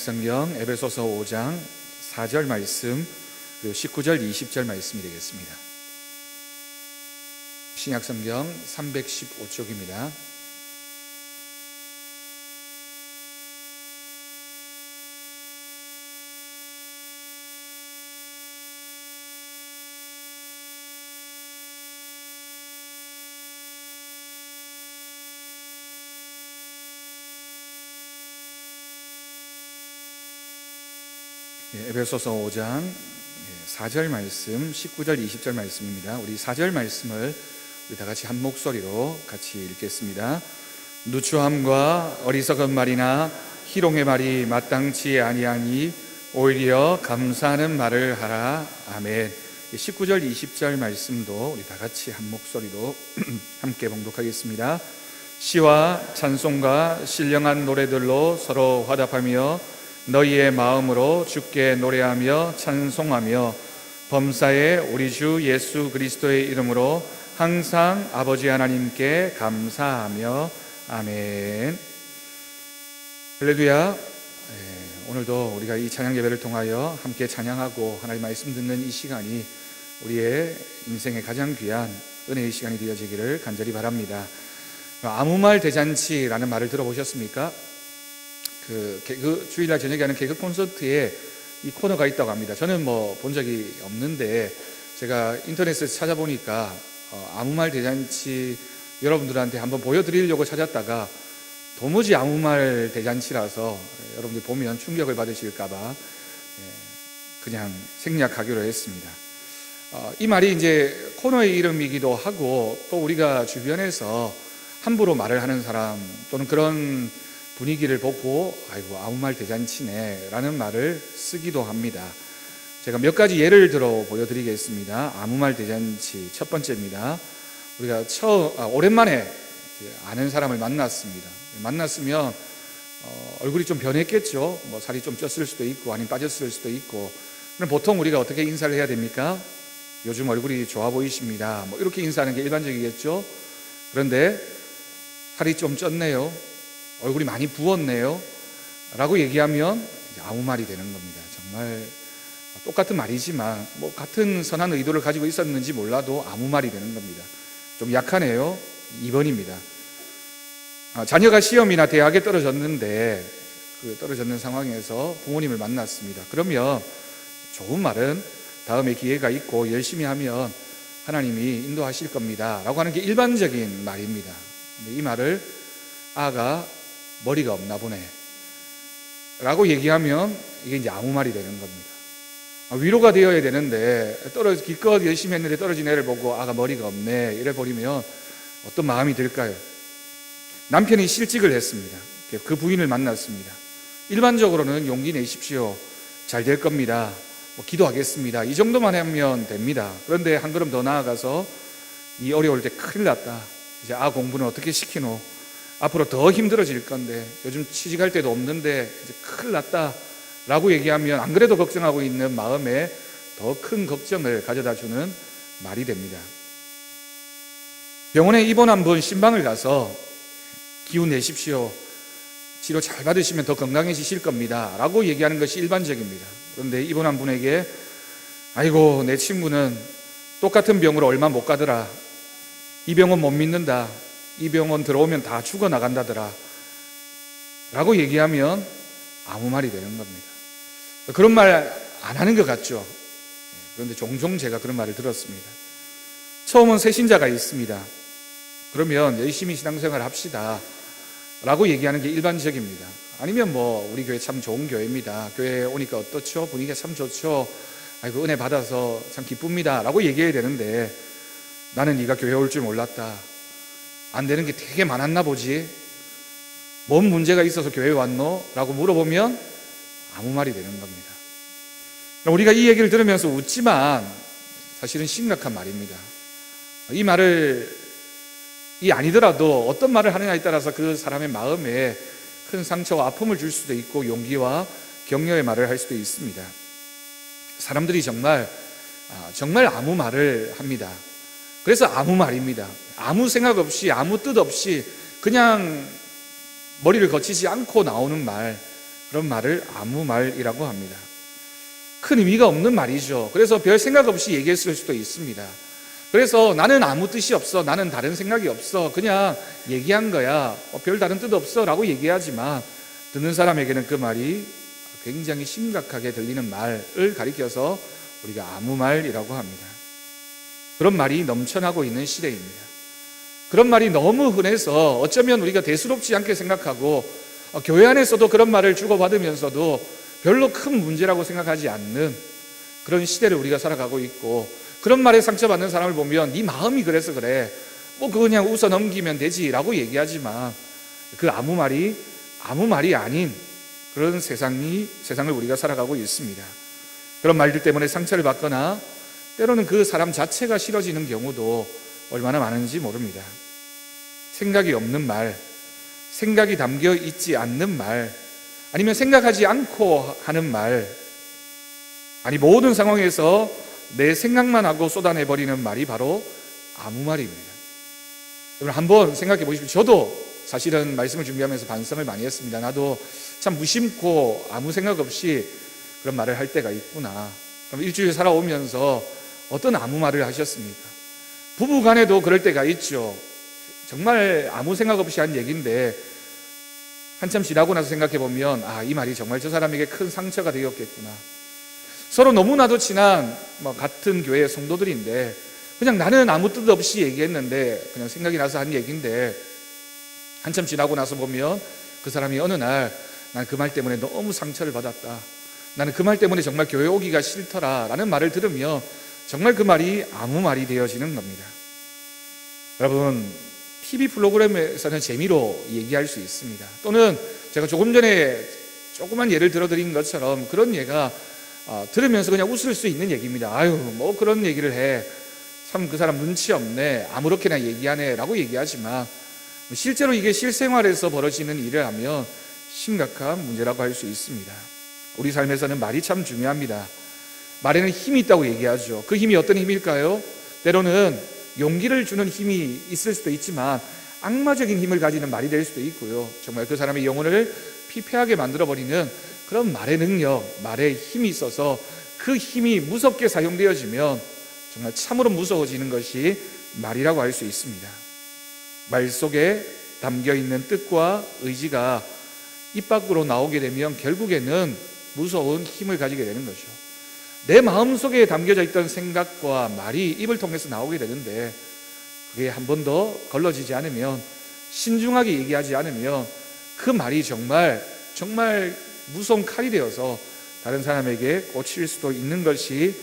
성경 에베소서 5장 4절 말씀 그리고 19절 20절 말씀이 되겠습니다. 신약 성경 315쪽입니다. 에베소서 5장 4절 말씀, 19절, 20절 말씀입니다. 우리 4절 말씀을 우리 다 같이 한 목소리로 같이 읽겠습니다. 누추함과 어리석은 말이나 희롱의 말이 마땅치 아니하니 오히려 감사하는 말을 하라. 아멘. 19절, 20절 말씀도 우리 다 같이 한 목소리로 함께 봉독하겠습니다. 시와 찬송과 신령한 노래들로 서로 화답하며 너희의 마음으로 주께 노래하며 찬송하며 범사에 우리 주 예수 그리스도의 이름으로 항상 아버지 하나님께 감사하며 아멘. 할렐루야. 예, 오늘도 우리가 이 찬양 예배를 통하여 함께 찬양하고 하나님 말씀 듣는 이 시간이 우리의 인생의 가장 귀한 은혜의 시간이 되어지기를 간절히 바랍니다. 아무 말 대잔치라는 말을 들어보셨습니까? 그 개그 주일날 저녁에 하는 개그 콘서트에 이 코너가 있다고 합니다. 저는 뭐 본 적이 없는데 제가 인터넷에서 찾아보니까 어, 아무 말 대잔치 여러분들한테 한번 보여드리려고 찾았다가 도무지 아무 말 대잔치라서 여러분들 보면 충격을 받으실까봐 그냥 생략하기로 했습니다. 어, 이 말이 이제 코너의 이름이기도 하고 또 우리가 주변에서 함부로 말을 하는 사람 또는 그런 분위기를 보고 아이고 아무 말 대잔치네 라는 말을 쓰기도 합니다. 제가 몇 가지 예를 들어 보여드리겠습니다. 아무 말 대잔치 첫 번째입니다. 우리가 처음 아, 오랜만에 아는 사람을 만났습니다. 만났으면 어, 얼굴이 좀 변했겠죠. 뭐 살이 좀 쪘을 수도 있고 아니면 빠졌을 수도 있고. 그럼 보통 우리가 어떻게 인사를 해야 됩니까? 요즘 얼굴이 좋아 보이십니다. 뭐 이렇게 인사하는 게 일반적이겠죠. 그런데 살이 좀 쪘네요. 얼굴이 많이 부었네요. 라고 얘기하면 아무 말이 되는 겁니다. 정말 똑같은 말이지만 뭐 같은 선한 의도를 가지고 있었는지 몰라도 아무 말이 되는 겁니다. 좀 약하네요. 2번입니다. 아, 자녀가 시험이나 대학에 떨어졌는데 그 떨어졌는 상황에서 부모님을 만났습니다. 그러면 좋은 말은 다음에 기회가 있고 열심히 하면 하나님이 인도하실 겁니다. 라고 하는 게 일반적인 말입니다. 이 말을 아가 머리가 없나 보네. 라고 얘기하면 이게 이제 아무 말이 되는 겁니다. 아, 위로가 되어야 되는데 떨어 기껏 열심히 했는데 떨어진 애를 보고 아가 머리가 없네 이래 버리면 어떤 마음이 들까요? 남편이 실직을 했습니다. 그 부인을 만났습니다. 일반적으로는 용기 내십시오. 잘 될 겁니다. 뭐 기도하겠습니다. 이 정도만 하면 됩니다. 그런데 한 걸음 더 나아가서 이 어려울 때 큰일 났다. 이제 아 공부는 어떻게 시키노? 앞으로 더 힘들어질 건데 요즘 취직할 때도 없는데 이제 큰일 났다. 라고 얘기하면 안 그래도 걱정하고 있는 마음에 더 큰 걱정을 가져다 주는 말이 됩니다. 병원에 입원한 분 신방을 가서 기운 내십시오. 치료 잘 받으시면 더 건강해지실 겁니다. 라고 얘기하는 것이 일반적입니다. 그런데 입원한 분에게 아이고, 내 친구는 똑같은 병으로 얼마 못 가더라. 이 병원 못 믿는다. 이 병원 들어오면 다 죽어 나간다더라. 라고 얘기하면 아무 말이 되는 겁니다. 그런 말 안 하는 것 같죠? 그런데 종종 제가 그런 말을 들었습니다. 처음은 새신자가 있습니다. 그러면 열심히 신앙생활 합시다. 라고 얘기하는 게 일반적입니다. 아니면 뭐, 우리 교회 참 좋은 교회입니다. 교회 오니까 어떻죠? 분위기가 참 좋죠? 아이고, 은혜 받아서 참 기쁩니다. 라고 얘기해야 되는데, 나는 네가 교회 올 줄 몰랐다. 안 되는 게 되게 많았나 보지? 뭔 문제가 있어서 교회 왔노? 라고 물어보면 아무 말이 되는 겁니다. 우리가 이 얘기를 들으면서 웃지만 사실은 심각한 말입니다. 이 말을 이 아니더라도 어떤 말을 하느냐에 따라서 그 사람의 마음에 큰 상처와 아픔을 줄 수도 있고 용기와 격려의 말을 할 수도 있습니다. 사람들이 정말 아, 정말 아무 말을 합니다. 그래서 아무 말입니다. 아무 생각 없이 아무 뜻 없이 그냥 머리를 거치지 않고 나오는 말 그런 말을 아무 말이라고 합니다. 큰 의미가 없는 말이죠. 그래서 별 생각 없이 얘기했을 수도 있습니다. 그래서 나는 아무 뜻이 없어. 나는 다른 생각이 없어. 그냥 얘기한 거야. 어, 별 다른 뜻 없어. 라고 얘기하지만 듣는 사람에게는 그 말이 굉장히 심각하게 들리는 말을 가리켜서 우리가 아무 말이라고 합니다. 그런 말이 넘쳐나고 있는 시대입니다. 그런 말이 너무 흔해서 어쩌면 우리가 대수롭지 않게 생각하고 어, 교회 안에서도 그런 말을 주고받으면서도 별로 큰 문제라고 생각하지 않는 그런 시대를 우리가 살아가고 있고 그런 말에 상처받는 사람을 보면 네 마음이 그래서 그래 뭐 그냥 웃어 넘기면 되지라고 얘기하지만 그 아무 말이 아무 말이 아닌 그런 세상이 세상을 우리가 살아가고 있습니다. 그런 말들 때문에 상처를 받거나 때로는 그 사람 자체가 싫어지는 경우도 얼마나 많은지 모릅니다. 생각이 없는 말, 생각이 담겨 있지 않는 말, 아니면 생각하지 않고 하는 말, 아니 모든 상황에서 내 생각만 하고 쏟아내버리는 말이 바로 아무 말입니다. 여러분 한번 생각해 보십시오. 저도 사실은 말씀을 준비하면서 반성을 많이 했습니다. 나도 참 무심코 아무 생각 없이 그런 말을 할 때가 있구나. 그럼 일주일 살아오면서 어떤 아무 말을 하셨습니까? 부부 간에도 그럴 때가 있죠. 정말 아무 생각 없이 한 얘기인데 한참 지나고 나서 생각해 보면 아, 이 말이 정말 저 사람에게 큰 상처가 되었겠구나. 서로 너무나도 친한 뭐 같은 교회의 성도들인데 그냥 나는 아무 뜻 없이 얘기했는데 그냥 생각이 나서 한 얘기인데 한참 지나고 나서 보면 그 사람이 어느 날 난 그 말 때문에 너무 상처를 받았다. 나는 그 말 때문에 정말 교회 오기가 싫더라. 라는 말을 들으며 정말 그 말이 아무 말이 되어지는 겁니다. 여러분, TV 프로그램에서는 재미로 얘기할 수 있습니다. 또는 제가 조금 전에 조그만 예를 들어 드린 것처럼 그런 예가 어, 들으면서 그냥 웃을 수 있는 얘기입니다. 아유, 뭐 그런 얘기를 해. 참 그 사람 눈치 없네. 아무렇게나 얘기하네. 라고 얘기하지만 실제로 이게 실생활에서 벌어지는 일을 하면 심각한 문제라고 할 수 있습니다. 우리 삶에서는 말이 참 중요합니다. 말에는 힘이 있다고 얘기하죠. 그 힘이 어떤 힘일까요? 때로는 용기를 주는 힘이 있을 수도 있지만 악마적인 힘을 가지는 말이 될 수도 있고요. 정말 그 사람의 영혼을 피폐하게 만들어버리는 그런 말의 능력, 말의 힘이 있어서 그 힘이 무섭게 사용되어지면 정말 참으로 무서워지는 것이 말이라고 할 수 있습니다. 말 속에 담겨 있는 뜻과 의지가 입 밖으로 나오게 되면 결국에는 무서운 힘을 가지게 되는 거죠. 내 마음 속에 담겨져 있던 생각과 말이 입을 통해서 나오게 되는데 그게 한 번 더 걸러지지 않으면 신중하게 얘기하지 않으면 그 말이 정말 정말 무서운 칼이 되어서 다른 사람에게 꽂힐 수도 있는 것이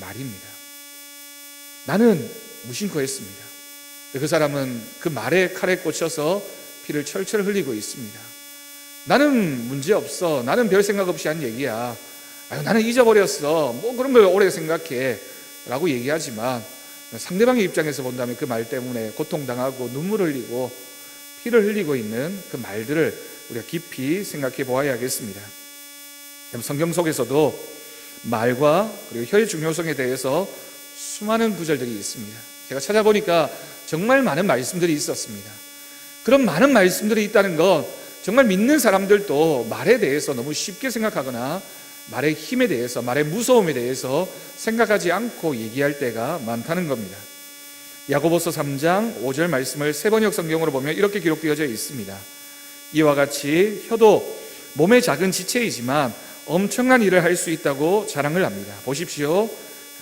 말입니다. 나는 무심코 했습니다. 그 사람은 그 말에 칼에 꽂혀서 피를 철철 흘리고 있습니다. 나는 문제 없어. 나는 별 생각 없이 한 얘기야. 아유, 나는 잊어버렸어. 뭐 그런 걸 오래 생각해. 라고 얘기하지만 상대방의 입장에서 본다면 그 말 때문에 고통당하고 눈물 흘리고 피를 흘리고 있는 그 말들을 우리가 깊이 생각해 보아야겠습니다. 성경 속에서도 말과 그리고 혀의 중요성에 대해서 수많은 구절들이 있습니다. 제가 찾아보니까 정말 많은 말씀들이 있었습니다. 그런 많은 말씀들이 있다는 건 정말 믿는 사람들도 말에 대해서 너무 쉽게 생각하거나 말의 힘에 대해서, 말의 무서움에 대해서 생각하지 않고 얘기할 때가 많다는 겁니다. 야고보서 3장 5절 말씀을 세번역 성경으로 보면 이렇게 기록되어져 있습니다. 이와 같이 혀도 몸의 작은 지체이지만 엄청난 일을 할 수 있다고 자랑을 합니다. 보십시오.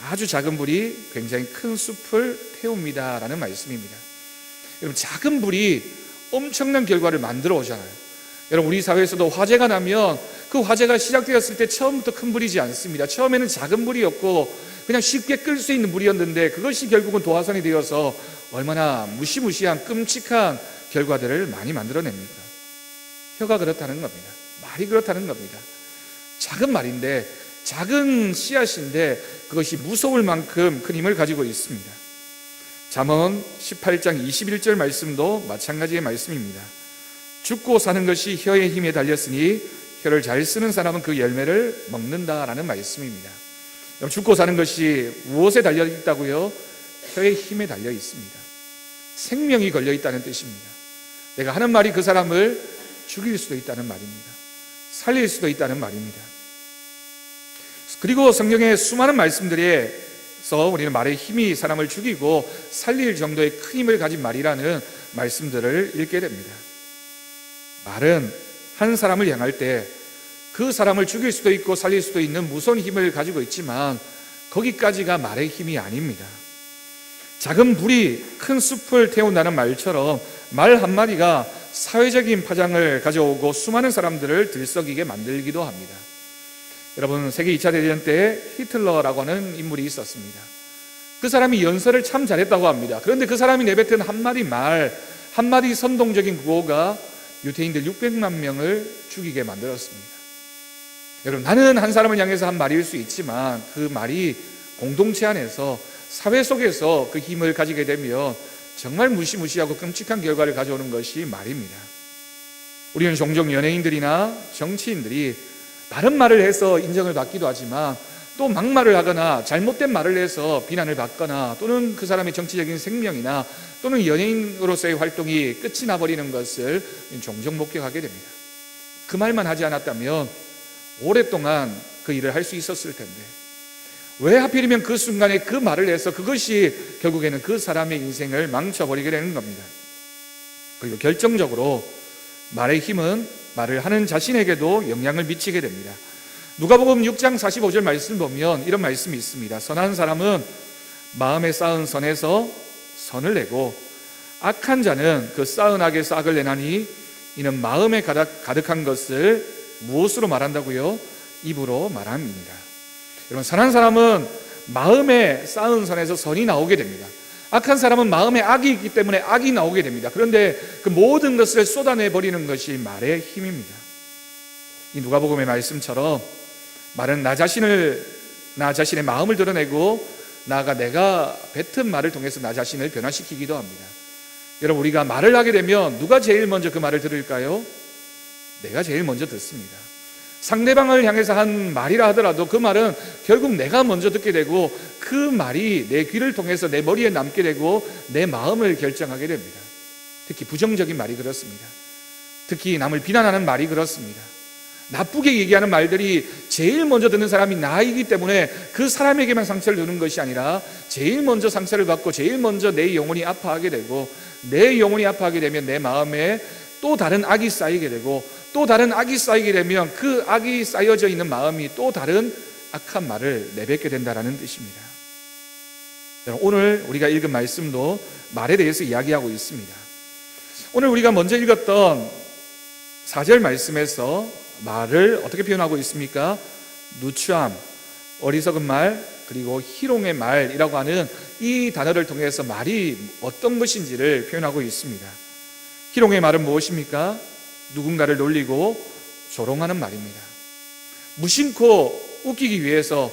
아주 작은 불이 굉장히 큰 숲을 태웁니다. 라는 말씀입니다. 여러분, 작은 불이 엄청난 결과를 만들어 오잖아요. 여러분, 우리 사회에서도 화재가 나면 그 화재가 시작되었을 때 처음부터 큰 불이지 않습니다. 처음에는 작은 불이었고 그냥 쉽게 끌 수 있는 불이었는데 그것이 결국은 도화선이 되어서 얼마나 무시무시한 끔찍한 결과들을 많이 만들어냅니까? 혀가 그렇다는 겁니다. 말이 그렇다는 겁니다. 작은 말인데 작은 씨앗인데 그것이 무서울 만큼 큰 힘을 가지고 있습니다. 잠언 18장 21절 말씀도 마찬가지의 말씀입니다. 죽고 사는 것이 혀의 힘에 달렸으니 혀를 잘 쓰는 사람은 그 열매를 먹는다라는 말씀입니다. 죽고 사는 것이 무엇에 달려 있다고요? 혀의 힘에 달려 있습니다. 생명이 걸려 있다는 뜻입니다. 내가 하는 말이 그 사람을 죽일 수도 있다는 말입니다. 살릴 수도 있다는 말입니다. 그리고 성경의 수많은 말씀들에서 우리는 말의 힘이 사람을 죽이고 살릴 정도의 큰 힘을 가진 말이라는 말씀들을 읽게 됩니다. 말은 한 사람을 향할 때 그 사람을 죽일 수도 있고 살릴 수도 있는 무서운 힘을 가지고 있지만 거기까지가 말의 힘이 아닙니다. 작은 불이 큰 숲을 태운다는 말처럼 말 한마디가 사회적인 파장을 가져오고 수많은 사람들을 들썩이게 만들기도 합니다. 여러분, 세계 2차 대전 때 히틀러라고 하는 인물이 있었습니다. 그 사람이 연설을 참 잘했다고 합니다. 그런데 그 사람이 내뱉은 한마디 말, 한마디 선동적인 구호가 유태인들 600만 명을 죽이게 만들었습니다. 여러분, 나는 한 사람을 향해서 한 말일 수 있지만 그 말이 공동체 안에서 사회 속에서 그 힘을 가지게 되면 정말 무시무시하고 끔찍한 결과를 가져오는 것이 말입니다. 우리는 종종 연예인들이나 정치인들이 바른 말을 해서 인정을 받기도 하지만 또 막말을 하거나 잘못된 말을 해서 비난을 받거나 또는 그 사람의 정치적인 생명이나 또는 연예인으로서의 활동이 끝이 나버리는 것을 종종 목격하게 됩니다. 그 말만 하지 않았다면 오랫동안 그 일을 할 수 있었을 텐데 왜 하필이면 그 순간에 그 말을 해서 그것이 결국에는 그 사람의 인생을 망쳐버리게 되는 겁니다. 그리고 결정적으로 말의 힘은 말을 하는 자신에게도 영향을 미치게 됩니다. 누가복음 6장 45절 말씀 보면 이런 말씀이 있습니다. 선한 사람은 마음에 쌓은 선에서 선을 내고 악한 자는 그 쌓은 악에서 악을 내나니 이는 마음에 가득, 가득한 것을 무엇으로 말한다고요? 입으로 말합니다. 여러분 선한 사람은 마음에 쌓은 선에서 선이 나오게 됩니다. 악한 사람은 마음에 악이 있기 때문에 악이 나오게 됩니다. 그런데 그 모든 것을 쏟아내 버리는 것이 말의 힘입니다. 이 누가복음의 말씀처럼 말은 나 자신을 나 자신의 마음을 드러내고 나아가 내가 뱉은 말을 통해서 나 자신을 변화시키기도 합니다. 여러분 우리가 말을 하게 되면 누가 제일 먼저 그 말을 들을까요? 내가 제일 먼저 듣습니다. 상대방을 향해서 한 말이라 하더라도 그 말은 결국 내가 먼저 듣게 되고 그 말이 내 귀를 통해서 내 머리에 남게 되고 내 마음을 결정하게 됩니다. 특히 부정적인 말이 그렇습니다. 특히 남을 비난하는 말이 그렇습니다. 나쁘게 얘기하는 말들이 제일 먼저 듣는 사람이 나이기 때문에 그 사람에게만 상처를 주는 것이 아니라 제일 먼저 상처를 받고 제일 먼저 내 영혼이 아파하게 되고 내 영혼이 아파하게 되면 내 마음에 또 다른 악이 쌓이게 되고 또 다른 악이 쌓이게 되면 그 악이 쌓여져 있는 마음이 또 다른 악한 말을 내뱉게 된다라는 뜻입니다. 오늘 우리가 읽은 말씀도 말에 대해서 이야기하고 있습니다. 오늘 우리가 먼저 읽었던 4절 말씀에서 말을 어떻게 표현하고 있습니까? 누추함, 어리석은 말, 그리고 희롱의 말이라고 하는 이 단어를 통해서 말이 어떤 것인지를 표현하고 있습니다. 희롱의 말은 무엇입니까? 누군가를 놀리고 조롱하는 말입니다. 무심코 웃기기 위해서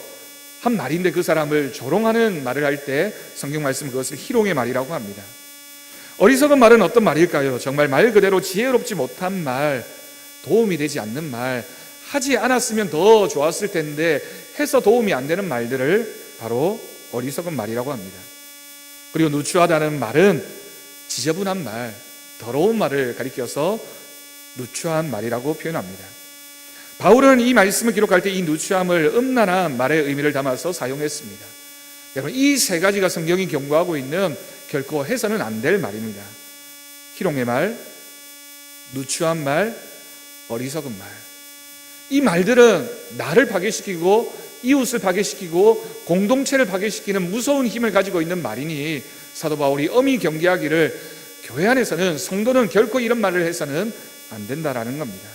한 말인데 그 사람을 조롱하는 말을 할 때 성경 말씀 그것을 희롱의 말이라고 합니다. 어리석은 말은 어떤 말일까요? 정말 말 그대로 지혜롭지 못한 말, 도움이 되지 않는 말, 하지 않았으면 더 좋았을 텐데 해서 도움이 안 되는 말들을 바로 어리석은 말이라고 합니다. 그리고 누추하다는 말은 지저분한 말, 더러운 말을 가리켜서 누추한 말이라고 표현합니다. 바울은 이 말씀을 기록할 때 이 누추함을 음란한 말의 의미를 담아서 사용했습니다. 여러분, 이 세 가지가 성경이 경고하고 있는 결코 해서는 안 될 말입니다. 희롱의 말, 누추한 말, 어리석은 말. 이 말들은 나를 파괴시키고 이웃을 파괴시키고 공동체를 파괴시키는 무서운 힘을 가지고 있는 말이니 사도 바울이 엄히 경계하기를 교회 안에서는 성도는 결코 이런 말을 해서는 안 된다라는 겁니다.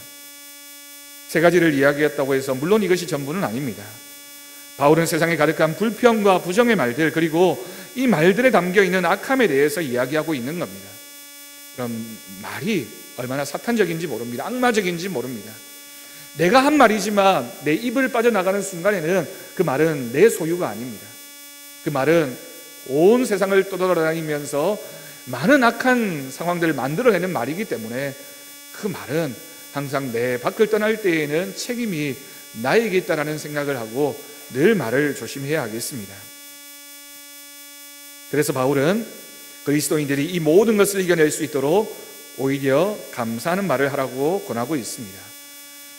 세 가지를 이야기했다고 해서 물론 이것이 전부는 아닙니다. 바울은 세상에 가득한 불평과 부정의 말들 그리고 이 말들에 담겨 있는 악함에 대해서 이야기하고 있는 겁니다. 그럼 말이 얼마나 사탄적인지 모릅니다. 악마적인지 모릅니다. 내가 한 말이지만 내 입을 빠져나가는 순간에는 그 말은 내 소유가 아닙니다. 그 말은 온 세상을 떠돌아다니면서 많은 악한 상황들을 만들어내는 말이기 때문에 그 말은 항상 내 밖을 떠날 때에는 책임이 나에게 있다라는 생각을 하고 늘 말을 조심해야 하겠습니다. 그래서 바울은 그리스도인들이 이 모든 것을 이겨낼 수 있도록 오히려 감사하는 말을 하라고 권하고 있습니다.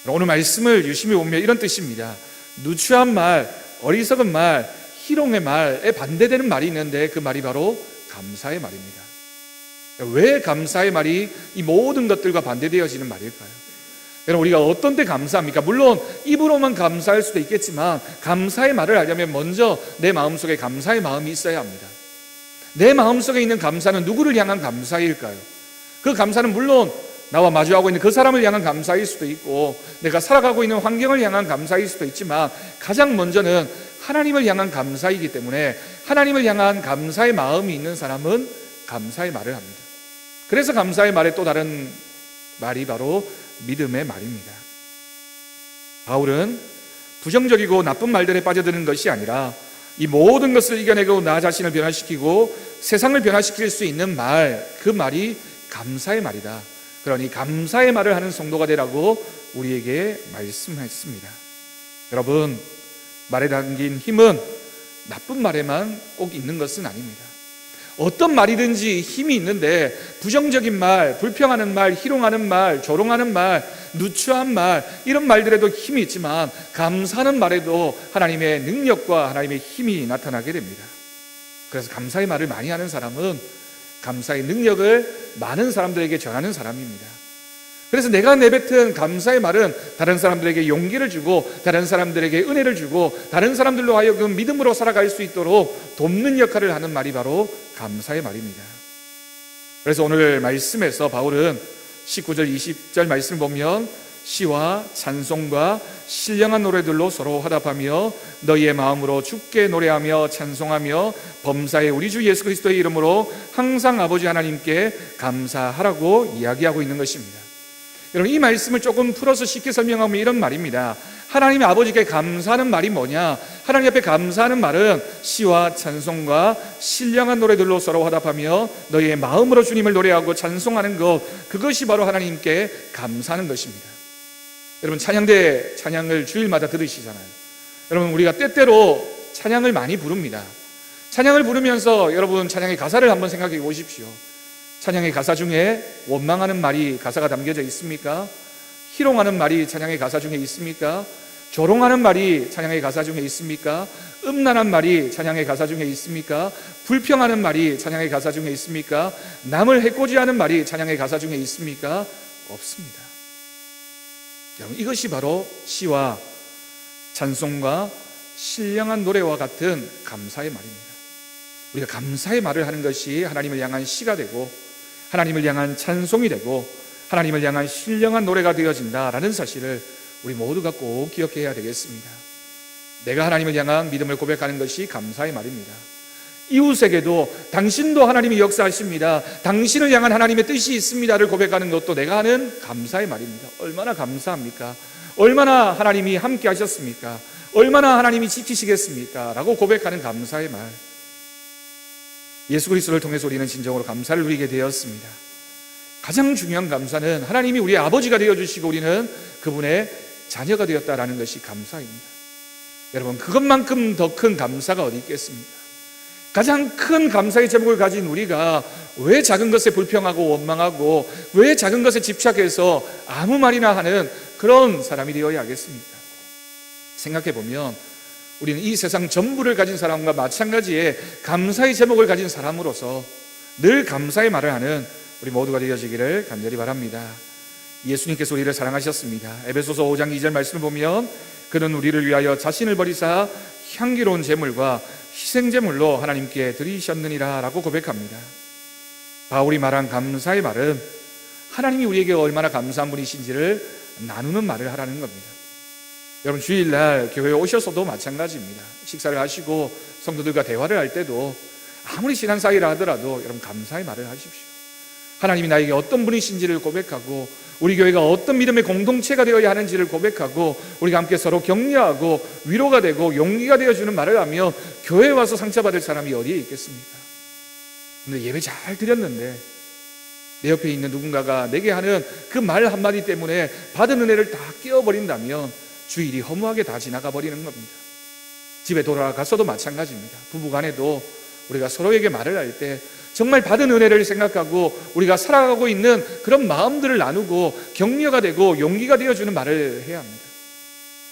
오늘 말씀을 유심히 보면 이런 뜻입니다. 누추한 말, 어리석은 말, 희롱의 말에 반대되는 말이 있는데 그 말이 바로 감사의 말입니다. 왜 감사의 말이 이 모든 것들과 반대되어지는 말일까요? 여러분 우리가 어떤 때 감사합니까? 물론 입으로만 감사할 수도 있겠지만 감사의 말을 하려면 먼저 내 마음속에 감사의 마음이 있어야 합니다. 내 마음속에 있는 감사는 누구를 향한 감사일까요? 그 감사는 물론 나와 마주하고 있는 그 사람을 향한 감사일 수도 있고 내가 살아가고 있는 환경을 향한 감사일 수도 있지만 가장 먼저는 하나님을 향한 감사이기 때문에 하나님을 향한 감사의 마음이 있는 사람은 감사의 말을 합니다. 그래서 감사의 말의 또 다른 말이 바로 믿음의 말입니다. 바울은 부정적이고 나쁜 말들에 빠져드는 것이 아니라 이 모든 것을 이겨내고 나 자신을 변화시키고 세상을 변화시킬 수 있는 말, 그 말이 감사의 말이다. 그러니 감사의 말을 하는 성도가 되라고 우리에게 말씀했습니다. 여러분, 말에 담긴 힘은 나쁜 말에만 꼭 있는 것은 아닙니다. 어떤 말이든지 힘이 있는데 부정적인 말, 불평하는 말, 희롱하는 말, 조롱하는 말, 누추한 말 이런 말들에도 힘이 있지만 감사하는 말에도 하나님의 능력과 하나님의 힘이 나타나게 됩니다. 그래서 감사의 말을 많이 하는 사람은 감사의 능력을 많은 사람들에게 전하는 사람입니다. 그래서 내가 내뱉은 감사의 말은 다른 사람들에게 용기를 주고 다른 사람들에게 은혜를 주고 다른 사람들로 하여금 믿음으로 살아갈 수 있도록 돕는 역할을 하는 말이 바로 감사의 말입니다. 그래서 오늘 말씀에서 바울은 19절 20절 말씀을 보면 시와 찬송과 신령한 노래들로 서로 화답하며 너희의 마음으로 주께 노래하며 찬송하며 범사의 우리 주 예수 그리스도의 이름으로 항상 아버지 하나님께 감사하라고 이야기하고 있는 것입니다. 여러분 이 말씀을 조금 풀어서 쉽게 설명하면 이런 말입니다. 하나님의 아버지께 감사하는 말이 뭐냐? 하나님 앞에 감사하는 말은 시와 찬송과 신령한 노래들로 서로 화답하며 너희의 마음으로 주님을 노래하고 찬송하는 것 그것이 바로 하나님께 감사하는 것입니다. 여러분 찬양대 찬양을 주일마다 들으시잖아요. 여러분 우리가 때때로 찬양을 많이 부릅니다. 찬양을 부르면서 여러분 찬양의 가사를 한번 생각해 보십시오. 찬양의 가사 중에 원망하는 말이 가사가 담겨져 있습니까? 희롱하는 말이 찬양의 가사 중에 있습니까? 조롱하는 말이 찬양의 가사 중에 있습니까? 음란한 말이 찬양의 가사 중에 있습니까? 불평하는 말이 찬양의 가사 중에 있습니까? 남을 해코지하는 말이 찬양의 가사 중에 있습니까? 없습니다. 이것이 바로 시와 찬송과 신령한 노래와 같은 감사의 말입니다. 우리가 감사의 말을 하는 것이 하나님을 향한 시가 되고 하나님을 향한 찬송이 되고 하나님을 향한 신령한 노래가 되어진다라는 사실을 우리 모두가 꼭 기억해야 되겠습니다. 내가 하나님을 향한 믿음을 고백하는 것이 감사의 말입니다. 이웃에게도 당신도 하나님이 역사하십니다. 당신을 향한 하나님의 뜻이 있습니다를 고백하는 것도 내가 하는 감사의 말입니다. 얼마나 감사합니까? 얼마나 하나님이 함께 하셨습니까? 얼마나 하나님이 지키시겠습니까? 라고 고백하는 감사의 말. 예수 그리스도를 통해서 우리는 진정으로 감사를 누리게 되었습니다. 가장 중요한 감사는 하나님이 우리의 아버지가 되어 주시고 우리는 그분의 자녀가 되었다라는 것이 감사입니다. 여러분 그것만큼 더 큰 감사가 어디 있겠습니까? 가장 큰 감사의 제목을 가진 우리가 왜 작은 것에 불평하고 원망하고 왜 작은 것에 집착해서 아무 말이나 하는 그런 사람이 되어야 하겠습니까? 생각해 보면 우리는 이 세상 전부를 가진 사람과 마찬가지의 감사의 제목을 가진 사람으로서 늘 감사의 말을 하는 우리 모두가 되어지기를 간절히 바랍니다. 예수님께서 우리를 사랑하셨습니다. 에베소서 5장 2절 말씀을 보면 그는 우리를 위하여 자신을 버리사 향기로운 제물과 희생 제물로 하나님께 드리셨느니라 라고 고백합니다. 바울이 말한 감사의 말은 하나님이 우리에게 얼마나 감사한 분이신지를 나누는 말을 하라는 겁니다. 여러분 주일날 교회에 오셔서도 마찬가지입니다. 식사를 하시고 성도들과 대화를 할 때도 아무리 친한 사이라 하더라도 여러분 감사의 말을 하십시오. 하나님이 나에게 어떤 분이신지를 고백하고 우리 교회가 어떤 믿음의 공동체가 되어야 하는지를 고백하고 우리가 함께 서로 격려하고 위로가 되고 용기가 되어주는 말을 하며 교회에 와서 상처받을 사람이 어디에 있겠습니까? 근데 예배 잘 드렸는데 내 옆에 있는 누군가가 내게 하는 그 말 한마디 때문에 받은 은혜를 다 깨어버린다면 주일이 허무하게 다 지나가 버리는 겁니다. 집에 돌아가서도 마찬가지입니다. 부부 간에도 우리가 서로에게 말을 할 때 정말 받은 은혜를 생각하고 우리가 살아가고 있는 그런 마음들을 나누고 격려가 되고 용기가 되어주는 말을 해야 합니다.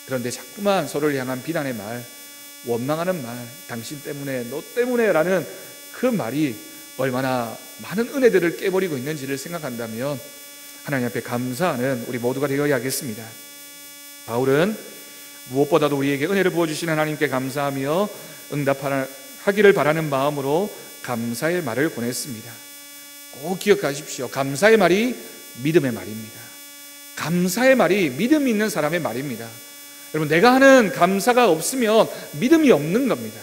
그런데 자꾸만 서로를 향한 비난의 말, 원망하는 말, 당신 때문에, 너 때문에 라는 그 말이 얼마나 많은 은혜들을 깨버리고 있는지를 생각한다면 하나님 앞에 감사하는 우리 모두가 되어야겠습니다. 바울은 무엇보다도 우리에게 은혜를 부어주시는 하나님께 감사하며 응답하기를 바라는 마음으로 감사의 말을 보냈습니다. 꼭 기억하십시오. 감사의 말이 믿음의 말입니다. 감사의 말이 믿음 있는 사람의 말입니다. 여러분, 내가 하는 감사가 없으면 믿음이 없는 겁니다.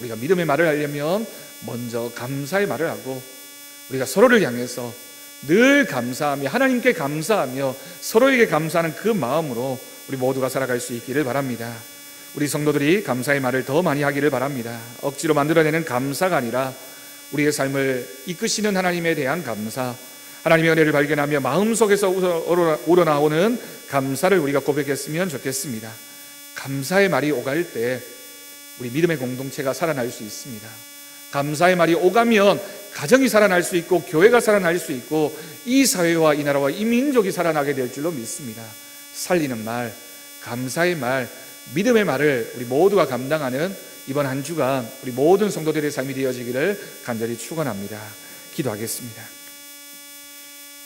우리가 믿음의 말을 하려면 먼저 감사의 말을 하고 우리가 서로를 향해서 늘 감사하며 하나님께 감사하며 서로에게 감사하는 그 마음으로 우리 모두가 살아갈 수 있기를 바랍니다. 우리 성도들이 감사의 말을 더 많이 하기를 바랍니다. 억지로 만들어내는 감사가 아니라 우리의 삶을 이끄시는 하나님에 대한 감사, 하나님의 은혜를 발견하며 마음속에서 우러나오는 감사를 우리가 고백했으면 좋겠습니다. 감사의 말이 오갈 때 우리 믿음의 공동체가 살아날 수 있습니다. 감사의 말이 오가면 가정이 살아날 수 있고 교회가 살아날 수 있고 이 사회와 이 나라와 이 민족이 살아나게 될 줄로 믿습니다. 살리는 말, 감사의 말, 믿음의 말을 우리 모두가 감당하는 이번 한 주간 우리 모든 성도들의 삶이 되어지기를 간절히 축원합니다. 기도하겠습니다.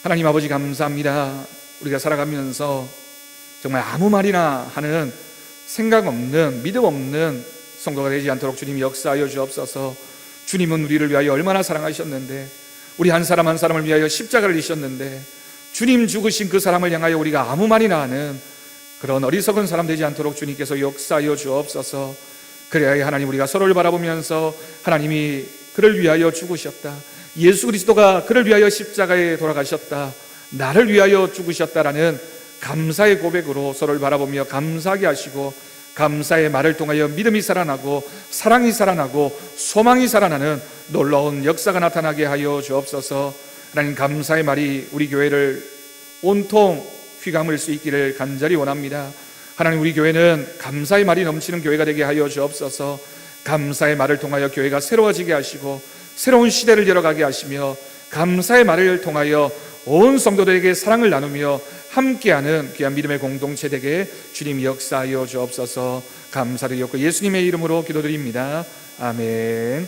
하나님 아버지 감사합니다. 우리가 살아가면서 정말 아무 말이나 하는 생각 없는 믿음 없는 성도가 되지 않도록 주님 역사하여 주옵소서. 주님은 우리를 위하여 얼마나 사랑하셨는데 우리 한 사람 한 사람을 위하여 십자가를 지셨는데 주님 죽으신 그 사람을 향하여 우리가 아무 말이나 하는 그런 어리석은 사람 되지 않도록 주님께서 역사하여 주옵소서. 그래야 하나님 우리가 서로를 바라보면서 하나님이 그를 위하여 죽으셨다. 예수 그리스도가 그를 위하여 십자가에 돌아가셨다. 나를 위하여 죽으셨다라는 감사의 고백으로 서로를 바라보며 감사하게 하시고 감사의 말을 통하여 믿음이 살아나고 사랑이 살아나고 소망이 살아나는 놀라운 역사가 나타나게 하여 주옵소서. 하나님 감사의 말이 우리 교회를 온통 휘감을 수 있기를 간절히 원합니다. 하나님 우리 교회는 감사의 말이 넘치는 교회가 되게 하여 주옵소서. 감사의 말을 통하여 교회가 새로워지게 하시고 새로운 시대를 열어가게 하시며 감사의 말을 통하여 온 성도들에게 사랑을 나누며 함께하는 귀한 믿음의 공동체 되게 주님 역사하여 주옵소서 감사드리옵고 예수님의 이름으로 기도드립니다. 아멘.